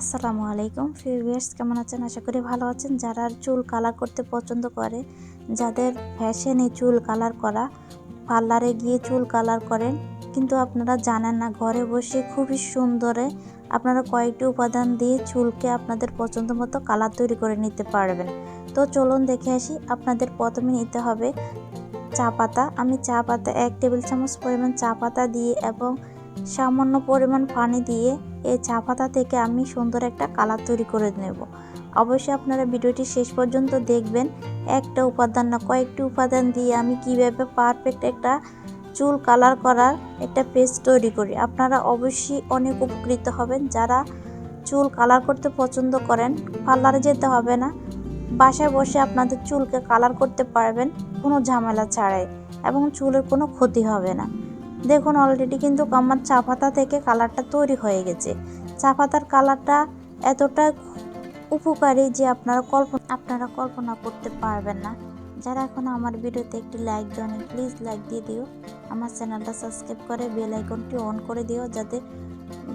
আসসালামু আলাইকুম। ফিউয়ার্স কেমন আছেন? আশা করি ভালো আছেন। যারা চুল কালার করতে পছন্দ করে, যাদের ফ্যাশনে চুল কালার করা পার্লারে গিয়ে চুল কালার করেন, কিন্তু আপনারা জানেন না, ঘরে বসে খুবই সুন্দরে আপনারা কয়েকটি উপাদান দিয়ে চুলকে আপনাদের পছন্দ মতো কালার তৈরি করে নিতে পারবেন। তো চলুন দেখে আসি, আপনাদের প্রথমে নিতে হবে চা পাতা। আমি চা পাতা এক টেবিল চামচ পরিমাণ চা পাতা দিয়ে এবং সামান্য পরিমাণ পানি দিয়ে এই চা পাতা থেকে আমি সুন্দর একটা কালার তৈরি করে নেব। অবশ্যই আপনারা ভিডিওটি শেষ পর্যন্ত দেখবেন। একটা উপাদান না, কয়েকটি উপাদান দিয়ে আমি কীভাবে পারফেক্ট একটা চুল কালার করার একটা পেস্ট তৈরি করি। আপনারা অবশ্যই অনেক উপকৃত হবেন। যারা চুল কালার করতে পছন্দ করেন পার্লারে যেতে হবে না। বাসায় বসে আপনাদের চুলকে কালার করতে পারবেন, কোনো ঝামেলা ছাড়াই। এবং চুলের কোনো ক্ষতি হবে না। দেখুন অলরেডি কিন্তু আমার চা পাতা থেকে কালারটা তৈরি হয়ে গেছে। চা পাতার কালারটা এতটা উপকারী যে আপনারা কল্পনা আপনারা কল্পনা করতে পারবেন না। যারা এখন আমার ভিডিওতে একটি লাইক দেওনি প্লিজ লাইক দিয়ে দিও। আমার চ্যানেলটা সাবস্ক্রাইব করে বেল আইকনটি অন করে দিও, যাতে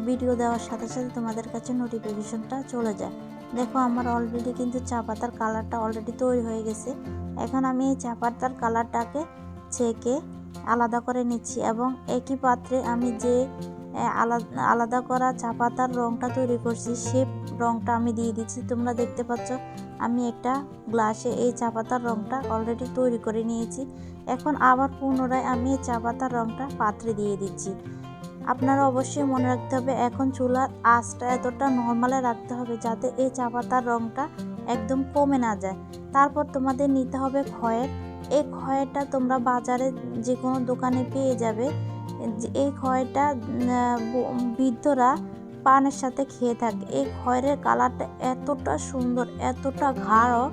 ভিডিও দেওয়ার সাথে সাথে তোমাদের কাছে নোটিফিকেশনটা চলে যায়। দেখো, আমার অলরেডি কিন্তু চা পাতার কালারটা অলরেডি তৈরি হয়ে গেছে। এখন আমি এই চা পাতার কালারটাকে ছেঁকে আলাদা করে নিচ্ছি এবং একই পাত্রে আমি যে আলাদা আলাদা করা চা পাতার রঙটা তৈরি করছি, সে রঙটা আমি দিয়ে দিচ্ছি। তোমরা দেখতে পাচ্ছ, আমি একটা গ্লাসে এই চা পাতার রঙটা অলরেডি তৈরি করে নিয়েছি। এখন আবার পুনরায় আমি এই চা পাতার রঙটা পাত্রে দিয়ে দিচ্ছি। আপনারা অবশ্যই মনে রাখতে হবে, এখন চুলার আঁচটা এতটা নর্মালে রাখতে হবে যাতে এই চা পাতার রঙটা একদম কমে না যায়। তারপর তোমাদের নিতে হবে খয়ের এই খয়েরটা তোমরা বাজারে যে কোনো দোকানে পেয়ে যাবে। এই খয়েরটা বৃদ্ধরা পানের সাথে খেয়ে থাকে। এই খয়ের কালারটা এতটা সুন্দর, এতটা গাঢ়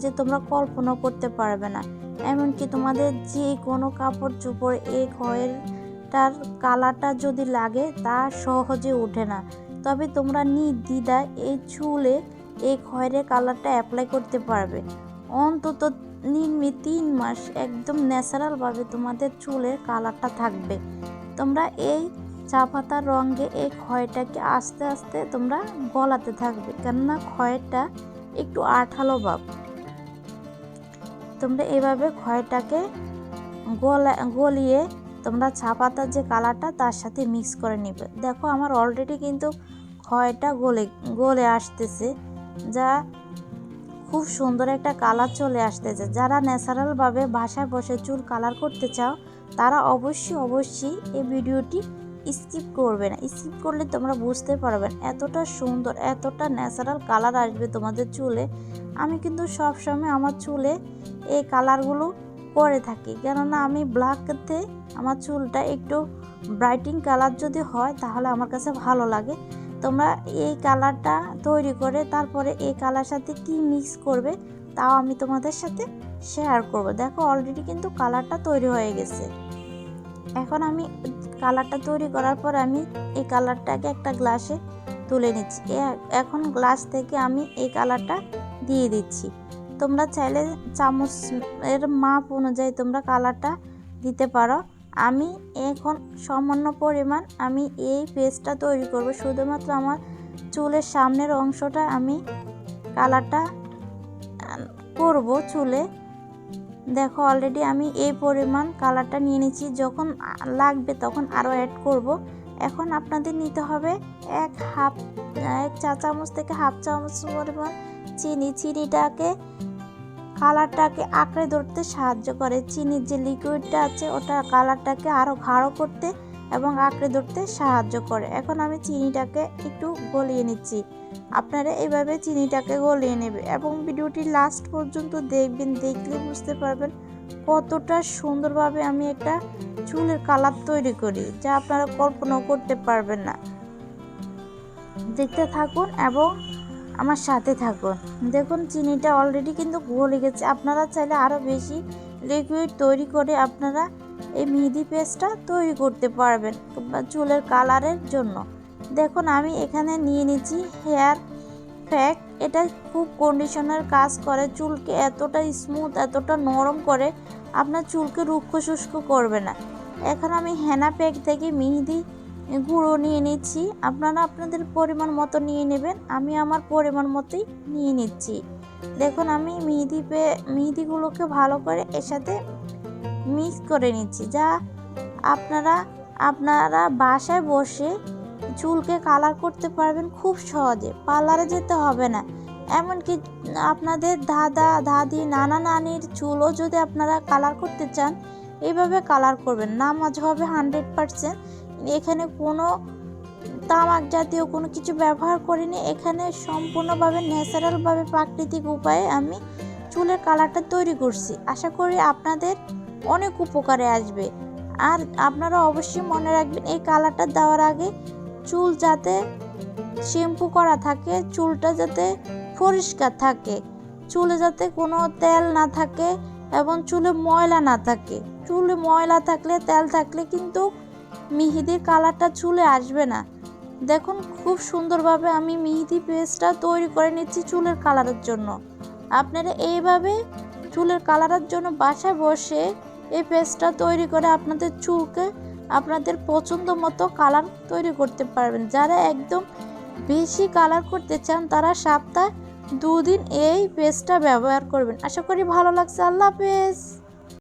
যে তোমরা কল্পনা করতে পারবে না। এমনকি তোমাদের যে কোনো কাপড় চোপড় এই খয়েরটার কালারটা যদি লাগে, তা সহজে ওঠে না। তবে তোমরা নির্দ্বিধায় এই চুলে এই খয়ের কালারটা অ্যাপ্লাই করতে পারবে। অন্তত নিম্নে তিন মাস একদম ন্যাচারালভাবে তোমাদের চুলের কালারটা থাকবে। তোমরা এই চা পাতার রঙে এই ক্ষয়টাকে আস্তে আস্তে তোমরা গলাতে থাকবে, কেননা ক্ষয়টা একটু আঠালো ভাব। তোমরা এভাবে ক্ষয়টাকে গলা, গলিয়ে তোমরা চা পাতার যে কালারটা তার সাথে মিক্স করে নিবে। দেখো আমার অলরেডি কিন্তু ক্ষয়টা গলে গলে আসতেছে, যা খুব সুন্দর একটা কালার চলে আসতেছে। যারা ন্যাচারালভাবে বাসায় বসে চুল কালার করতে চাও, তারা অবশ্যই অবশ্যই এই ভিডিওটি স্কিপ করবে না। স্কিপ করলে তোমরা বুঝতে পারবেন এতটা সুন্দর, এতটা ন্যাচারাল কালার আসবে তোমাদের চুলে। আমি কিন্তু সব সময় আমার চুলে এই কালারগুলো করে থাকি। কেননা আমি ব্ল্যাকতে আমার চুলটা একটু ব্রাইটিং কালার যদি হয়, তাহলে আমার কাছে ভালো লাগে। তোমরা এই কালারটা তৈরি করে তারপরে এই কালার সাথে কি মিক্স করবে, তাও আমি তোমাদের সাথে শেয়ার করব। দেখো অলরেডি কিন্তু কালারটা তৈরি হয়ে গেছে। এখন আমি কালারটা তৈরি করার পর আমি এই কালারটাকে একটা গ্লাসে তুলে নিচ্ছি। এখন গ্লাস থেকে আমি এই কালারটা দিয়ে দিচ্ছি। তোমরা চাইলে চামচ এর মাপ অনুযায়ী তোমরা কালারটা দিতে পারো। আমি এখন সামান্য পরিমাণ আমি এই পেস্টটা তৈরি করব। শুধুমাত্র আমার চুলের সামনের অংশটা আমি কালারটা করব চুলে। দেখো অলরেডি আমি এই পরিমাণ কালারটা নিয়ে নিয়েছি। যখন লাগবে তখন আরও অ্যাড করব। এখন আপনাদের নিতে হবে এক হাফ, এক চা চামচ থেকে হাফ চামচ পরিমাণ চিনি। চিনিটাকে কালারটাকে আঁকড়ে ধরতে সাহায্য করে। চিনির যে লিকুইডটা আছে, ওটা কালারটাকে আরও গাঢ় করতে এবং আঁকড়ে ধরতে সাহায্য করে। এখন আমি চিনিটাকে একটু গলিয়ে নিচ্ছি। আপনারা এইভাবে চিনিটাকে গলিয়ে নেবে এবং ভিডিওটি লাস্ট পর্যন্ত দেখবেন, দেখলে বুঝতে পারবেন কতটা সুন্দরভাবে আমি একটা চুলের কালার তৈরি করি, যা আপনারা কল্পনাও করতে পারবেন না। দেখতে থাকুন এবং আমার সাথে থাকুন। দেখুন, চিনিটা অলরেডি কিন্তু গলে গেছে। আপনারা চাইলে আরও বেশি লিকুইড তৈরি করে আপনারা এই মেহেদি পেস্টটা তৈরি করতে পারবেন চুলের কালারের জন্য। দেখুন, আমি এখানে নিয়ে নিচ্ছি হেয়ার প্যাক এটা খুব কন্ডিশনার কাজ করে। চুলকে এতটা স্মুথ এতটা নরম করে আপনার চুলকে রুক্ষ শুষ্ক করবে না। এখন আমি হেনা প্যাক থেকে মেহেদি গুঁড়ো নিয়ে নিচ্ছি। আপনারা আপনাদের পরিমাণ মতো নিয়ে নেবেন। আমি আমার পরিমাণ মতোই নিয়ে নিচ্ছি। দেখুন, আমি মিহিদি পে মিহিদিগুলোকে ভালো করে এর সাথে মিক্স করে নিচ্ছি। যা আপনারা আপনারা বাসায় বসে চুলকে কালার করতে পারবেন খুব সহজে। পার্লারে যেতে হবে না। এমনকি আপনাদের দাদা দাদি নানা নানির চুলও যদি আপনারা কালার করতে চান, এইভাবে কালার করবেন। নামাজ হবে হান্ড্রেড পারসেন্ট এখানে কোনো তামাক জাতীয় কোনো কিছু ব্যবহার করিনি। এখানে সম্পূর্ণভাবে ন্যাচারালভাবে প্রাকৃতিক উপায়ে আমি চুলের কালারটা তৈরি করছি। আশা করি আপনাদের অনেক উপকারে আসবে। আর আপনারা অবশ্যই মনে রাখবেন, এই কালারটা দেওয়ার আগে চুল যাতে শ্যাম্পু করা থাকে, চুলটা যাতে পরিষ্কার থাকে, চুলে যাতে কোনো তেল না থাকে এবং চুলে ময়লা না থাকে। চুলে ময়লা থাকলে, তেল থাকলে কিন্তু মিহিদির কালারটা চুলে আসবে না। দেখুন, খুব সুন্দরভাবে আমি মিহিদি পেস্টটা তৈরি করে নিচ্ছি চুলের কালারের জন্য। আপনারা এইভাবে চুলের কালারের জন্য বাসায় বসে এই পেস্টটা তৈরি করে আপনাদের চুলকে আপনাদের পছন্দ মতো কালার তৈরি করতে পারবেন। যারা একদম বেশি কালার করতে চান, তারা সপ্তাহে দুদিন এই পেস্টটা ব্যবহার করবেন। আশা করি ভালো লাগছে। আল্লাহ হাফেজ।